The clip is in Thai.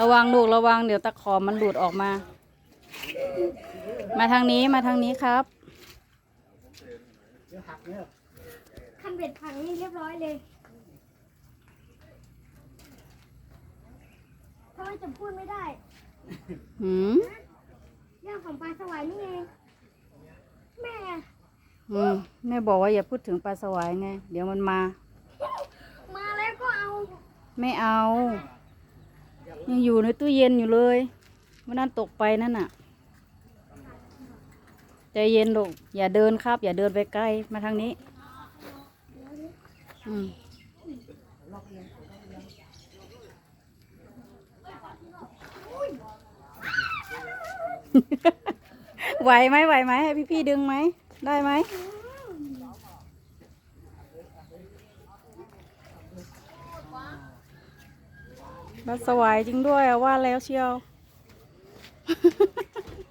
ระวังลูกระวังเดี๋ยวตะขอมันหลุดออกมา มาทางนี้มาทางนี้ครับคันเบ็ดพังนี่เรียบร้อยเลยทำไมจะพูดไม่ได้หืมเรื่องของปลาสวายนี่เองแม่อืมแม่บอกว่าอย่าพูดถึงปลาสวายไง เดี๋ยวมันมา มาแล้วก็เอา ไม่เอา ยังอยู่ในตู้เย็นอยู่เลยวันนั้นตกไปนั่นน่ะใจเย็นลูกอย่าเดินครับ อย่าเดินไปใกล้มาทางนี้ อืมไหวไหมไหวไหมให้พี่ๆดึงไหม ได้ไหม มาสวายจริงด้วยว่าแล้วเชียว